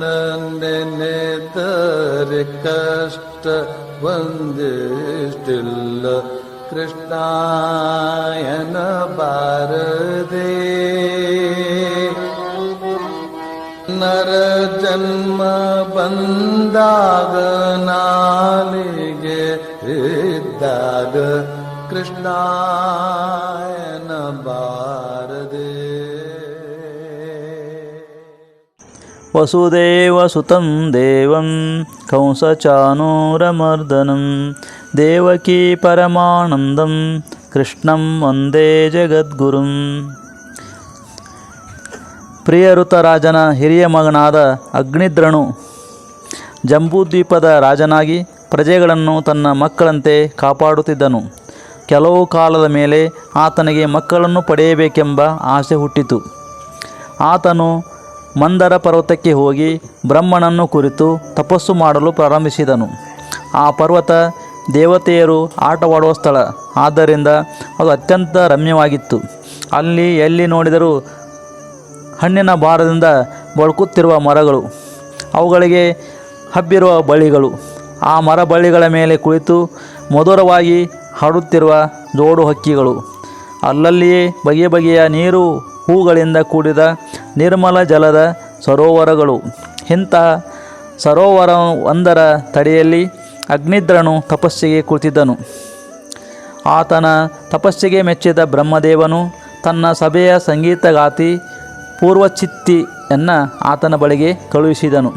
കണ്ണനെതരെ കഷ്ട വന്നിട്ടില്ല കൃഷ്ണായന ഭാരതേ. നരജന്മ ಬಂದಾಗ ನಾಲಿಗೆ ಇದ್ದಾಗ ಕೃಷ್ಣಾಯನ ಬಾರದೆ ವಸುದೇವಸುತಂ ದೇವಂ, ಕಂಸಚಾನೂರಮರ್ದನಂ, ದೇವಕೀ ಪರಮಾನಂದಂ, ಕೃಷ್ಣಂ ವಂದೇ ಜಗದ್ಗುರುಂ. ಪ್ರಿಯಋತರಾಜನ ಹಿರಿಯ ಮಗನಾದ ಅಗ್ನಿದ್ರನು ಜಂಬೂದ್ವೀಪದ ರಾಜನಾಗಿ ಪ್ರಜೆಗಳನ್ನು ತನ್ನ ಮಕ್ಕಳಂತೆ ಕಾಪಾಡುತ್ತಿದ್ದನು. ಕೆಲವು ಕಾಲದ ಮೇಲೆ ಆತನಿಗೆ ಮಕ್ಕಳನ್ನು ಪಡೆಯಬೇಕೆಂಬ ಆಸೆ ಹುಟ್ಟಿತು. ಆತನು ಮಂದರ ಪರ್ವತಕ್ಕೆ ಹೋಗಿ ಬ್ರಹ್ಮನನ್ನು ಕುರಿತು ತಪಸ್ಸು ಮಾಡಲು ಪ್ರಾರಂಭಿಸಿದನು. ಆ ಪರ್ವತ ದೇವತೆಯರು ಆಟವಾಡುವ ಸ್ಥಳ. ಆದ್ದರಿಂದ ಅದು ಅತ್ಯಂತ ರಮ್ಯವಾಗಿತ್ತು. ಅಲ್ಲಿ ಎಲ್ಲಿ ನೋಡಿದರೂ ಹಣ್ಣಿನ ಭಾರದಿಂದ ಬಳುಕುತ್ತಿರುವ ಮರಗಳು, ಅವುಗಳಿಗೆ ಹಬ್ಬಿರುವ ಬಳ್ಳಿಗಳು. ಆ ಮರ ಬಳ್ಳಿಗಳ ಮೇಲೆ ಕುಳಿತು ಮಧುರವಾಗಿ ಹಾಡುತ್ತಿರುವ ಜೋಡು ಹಕ್ಕಿಗಳು. ಅಲ್ಲಲ್ಲಿಯೇ ಬಗೆ ಬಗೆಯ ನೀರು ಹೂಗಳಿಂದ ಕೂಡಿದ ನಿರ್ಮಲ ಜಲದ ಸರೋವರಗಳು. ಇಂಥ ಸರೋವರ ಒಂದರ ತಡೆಯಲ್ಲಿ ಅಗ್ನಿದ್ರನು ತಪಸ್ಸಿಗೆ ಕುಳಿತಿದ್ದನು. ಆತನ ತಪಸ್ಸಿಗೆ ಮೆಚ್ಚಿದ ಬ್ರಹ್ಮದೇವನು ತನ್ನ ಸಭೆಯ ಸಂಗೀತಗಾತಿ ಪೂರ್ವಚಿತ್ತಿಯನ್ನು ಆತನ ಬಳಿಗೆ ಕಳುಹಿಸಿದನು.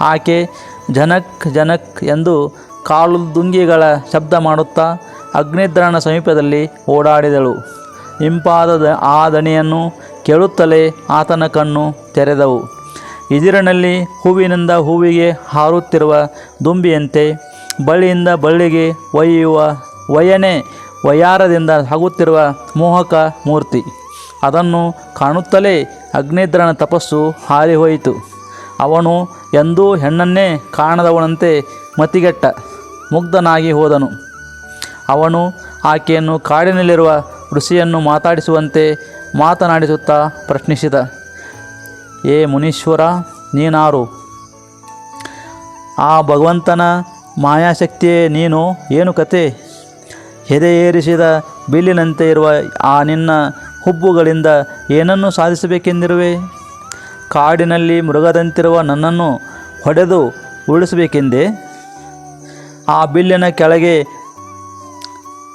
ಆಕೆ ಜನಕ್ ಜನಕ್ ಎಂದು ಕಾಲು ದುಂಗಿಗಳ ಶಬ್ದ ಮಾಡುತ್ತಾ ಅಗ್ನಿದ್ರನ ಸಮೀಪದಲ್ಲಿ ಓಡಾಡಿದಳು. ಇಂಪಾದ ಆ ದಣಿಯನ್ನು ಕೇಳುತ್ತಲೇ ಆತನ ಕಣ್ಣು ತೆರೆದವು. ಇದಿರನಲ್ಲಿ ಹೂವಿನಿಂದ ಹೂವಿಗೆ ಹಾರುತ್ತಿರುವ ದುಂಬಿಯಂತೆ ಬಳ್ಳಿಯಿಂದ ಬಳ್ಳಿಗೆ ಒಯ್ಯುವ ವಯನೆ ವಯಾರದಿಂದ ಸಾಗುತ್ತಿರುವ ಮೋಹಕ ಮೂರ್ತಿ. ಅದನ್ನು ಕಾಣುತ್ತಲೇ ಅಗ್ನಿದ್ರನ ತಪಸ್ಸು ಹಾರಿಹೋಯಿತು. ಅವನು ಎಂದೂ ಹೆಣ್ಣನ್ನೇ ಕಾಣದವನಂತೆ ಮತಿಗೆಟ್ಟ, ಮುಗ್ಧನಾಗಿ ಹೋದನು. ಅವನು ಆಕೆಯನ್ನು ಕಾಡಿನಲ್ಲಿರುವ ಋಷಿಯನ್ನು ಮಾತಾಡಿಸುವಂತೆ ಮಾತನಾಡಿಸುತ್ತಾ ಪ್ರಶ್ನಿಸಿದ. ಏ ಮುನೀಶ್ವರ, ನೀನಾರು. ಆ ಭಗವಂತನ ಮಾಯಾಶಕ್ತಿಯೇ ನೀನು, ಏನು ಕತೆ? ಹೆದೆ ಏರಿಸಿದ ಬಿಲ್ಲಿನಂತೆ ಇರುವ ಆ ನಿನ್ನ ಹುಬ್ಬುಗಳಿಂದ ಏನನ್ನು ಸಾಧಿಸಬೇಕೆಂದಿರುವೆ? ಕಾಡಿನಲ್ಲಿ ಮೃಗದಂತಿರುವ ನನ್ನನ್ನು ಹೊಡೆದು ಉರುಳಿಸಬೇಕೆಂದೇ? ಆ ಬಿಲ್ಲಿನ ಕೆಳಗೆ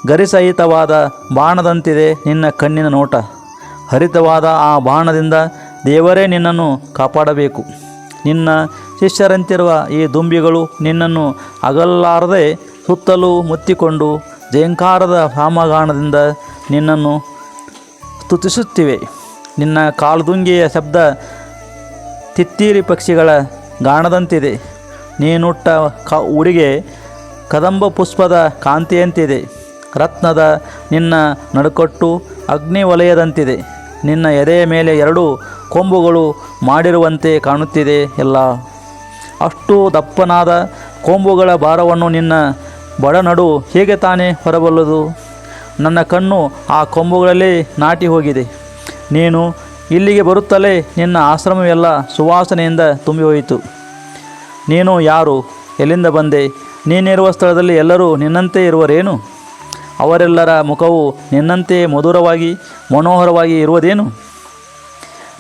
ಗರಿಸಹಿತವಾದ ಬಾಣದಂತಿದೆ ನಿನ್ನ ಕಣ್ಣಿನ ನೋಟ. ಹರಿತವಾದ ಆ ಬಾಣದಿಂದ ದೇವರೇ ನಿನ್ನನ್ನು ಕಾಪಾಡಬೇಕು. ನಿನ್ನ ಶಿಷ್ಯರಂತಿರುವ ಈ ದುಂಬಿಗಳು ನಿನ್ನನ್ನು ಅಗಲಾರದೆ ಸುತ್ತಲೂ ಮುತ್ತಿಕೊಂಡು ಜಯಂಕಾರದ ಸಾಮಗಾನದಿಂದ ನಿನ್ನನ್ನು ಸ್ತುತಿಸುತ್ತಿವೆ. ನಿನ್ನ ಕಾಲ್ದುಂಗಿಯ ಶಬ್ದ ತಿತ್ತೀರಿ ಪಕ್ಷಿಗಳ ಗಾಣದಂತಿದೆ. ನೀನುಟ್ಟ ಕ ಉಡಿಗೆ ಕದಂಬ ಪುಷ್ಪದ ಕಾಂತಿಯಂತಿದೆ. ರತ್ನದ ನಿನ್ನ ನಡುಕಟ್ಟು ಅಗ್ನಿ ವಲಯದಂತಿದೆ ನಿನ್ನ ಎದೆಯ ಮೇಲೆ ಎರಡು ಕೊಂಬುಗಳು ಮಾಡಿರುವಂತೆ ಕಾಣುತ್ತಿದೆ ಎಲ್ಲ. ಅಷ್ಟು ದಪ್ಪನಾದ ಕೊಂಬುಗಳ ಭಾರವನ್ನು ನಿನ್ನ ಬಡನಡು ಹೇಗೆ ತಾನೇ ಹೊರಬಲ್ಲದು? ನನ್ನ ಕಣ್ಣು ಆ ಕೊಂಬುಗಳಲ್ಲೇ ನಾಟಿ ಹೋಗಿದೆ. ನೀನು ಇಲ್ಲಿಗೆ ಬರುತ್ತಲೇ ನಿನ್ನ ಆಶ್ರಮವೆಲ್ಲ ಸುವಾಸನೆಯಿಂದ ತುಂಬಿ ಹೋಯಿತು ನೀನು ಯಾರು? ಎಲ್ಲಿಂದ ಬಂದೆ? ನೀನಿರುವ ಸ್ಥಳದಲ್ಲಿ ಎಲ್ಲರೂ ನಿನ್ನಂತೆ ಇರುವರೇನು? ಅವರೆಲ್ಲರ ಮುಖವು ನಿನ್ನಂತೆ ಮಧುರವಾಗಿ ಮನೋಹರವಾಗಿ ಇರುವುದೇನು?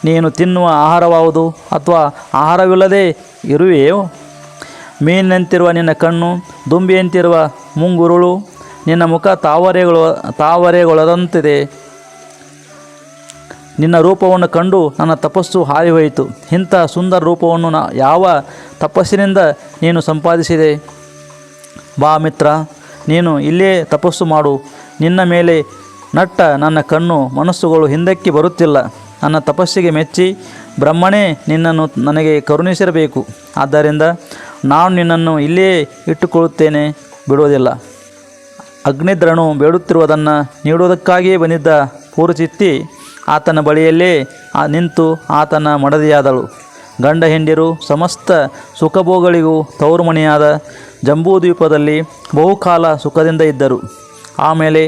ನೀನು ತಿನ್ನುವ ಆಹಾರವಾವುದು ಅಥವಾ ಆಹಾರವಿಲ್ಲದೆ ಇರುವೆಯೋ? ಮೀನಿನಂತಿರುವ ನಿನ್ನ ಕಣ್ಣು, ದುಂಬಿಯಂತಿರುವ ಮುಂಗುರುಳು, ನಿನ್ನ ಮುಖ ತಾವರೆಗಳು, ತಾವರೆಗೊಳದಂತಿದೆ. ನಿನ್ನ ರೂಪವನ್ನು ಕಂಡು ನನ್ನ ತಪಸ್ಸು ಹಾರಿಹೋಯಿತು. ಇಂಥ ಸುಂದರ ರೂಪವನ್ನು ನ, ಯಾವ ತಪಸ್ಸಿನಿಂದ ನೀನು ಸಂಪಾದಿಸಿದೆ? ಬಾ ಮಿತ್ರ. ನೀನು ಇಲ್ಲೇ ತಪಸ್ಸು ಮಾಡು. ನಿನ್ನ ಮೇಲೆ ನಟ್ಟ ನನ್ನ ಕಣ್ಣು, ಮನಸ್ಸುಗಳು ಹಿಂದಕ್ಕೆ ಬರುತ್ತಿಲ್ಲ. ನನ್ನ ತಪಸ್ಸಿಗೆ ಮೆಚ್ಚಿ ಬ್ರಹ್ಮನೇ ನಿನ್ನನ್ನು ನನಗೆ ಕರುಣಿಸಿರಬೇಕು. ಆದ್ದರಿಂದ ನಾನು ನಿನ್ನನ್ನು ಇಲ್ಲೇ ಇಟ್ಟುಕೊಳ್ಳುತ್ತೇನೆ, ಬಿಡುವುದಿಲ್ಲ. ಅಗ್ನಿದ್ರನು ಬೇಡುತ್ತಿರುವುದನ್ನು ನೀಡುವುದಕ್ಕಾಗಿಯೇ ಬಂದಿದ್ದ ಪೂರ್ವಚಿತ್ತಿ ಆತನ ಬಳಿಯಲ್ಲೇ ನಿಂತು ಆತನ ಮಡದಿಯಾದಳು. ಗಂಡ ಹೆಂಡಿರು ಸಮಸ್ತ ಸುಖಭೋಗಳಿಗೂ ತೌರುಮಣಿಯಾದ ಜಂಬೂದ್ವೀಪದಲ್ಲಿ ಬಹುಕಾಲ ಸುಖದಿಂದ ಇದ್ದರು. ಆಮೇಲೆ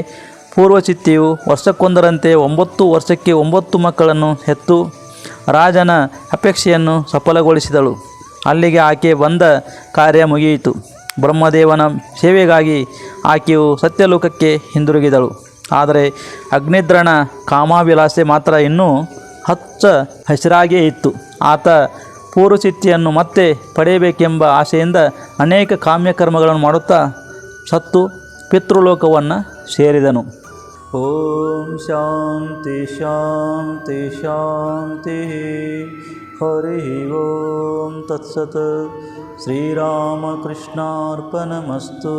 ಪೂರ್ವಚಿತ್ತಿಯು ವರ್ಷಕ್ಕೊಂದರಂತೆ ಒಂಬತ್ತು ವರ್ಷಕ್ಕೆ ಒಂಬತ್ತು ಮಕ್ಕಳನ್ನು ಹೆತ್ತು ರಾಜನ ಅಪೇಕ್ಷೆಯನ್ನು ಸಫಲಗೊಳಿಸಿದಳು. ಅಲ್ಲಿಗೆ ಆಕೆ ಬಂದ ಕಾರ್ಯ ಮುಗಿಯಿತು. ಬ್ರಹ್ಮದೇವನ ಸೇವೆಗಾಗಿ ಆಕೆಯು ಸತ್ಯಲೋಕಕ್ಕೆ ಹಿಂದಿರುಗಿದಳು. ಆದರೆ ಅಗ್ನಿದ್ರಣ ಕಾಮಾಭಿಲಾಸೆ ಮಾತ್ರ ಇನ್ನೂ ಹಚ್ಚ ಹಸಿರಾಗೇ ಇತ್ತು. ಆತ ಪೂರ್ವಸಿದ್ಧಿಯನ್ನು ಮತ್ತೆ ಪಡೆಯಬೇಕೆಂಬ ಆಸೆಯಿಂದ ಅನೇಕ ಕಾಮ್ಯಕರ್ಮಗಳನ್ನು ಮಾಡುತ್ತಾ ಸತ್ತು ಪಿತೃಲೋಕವನ್ನು ಸೇರಿದನು. ಓಂ ಶಾಂತಿ ಶಾಂತಿ ಶಾಂತಿ. ಹರಿ ಓಂ ತತ್ಸತ್. ಶ್ರೀರಾಮಕೃಷ್ಣಾರ್ಪಣಮಸ್ತು.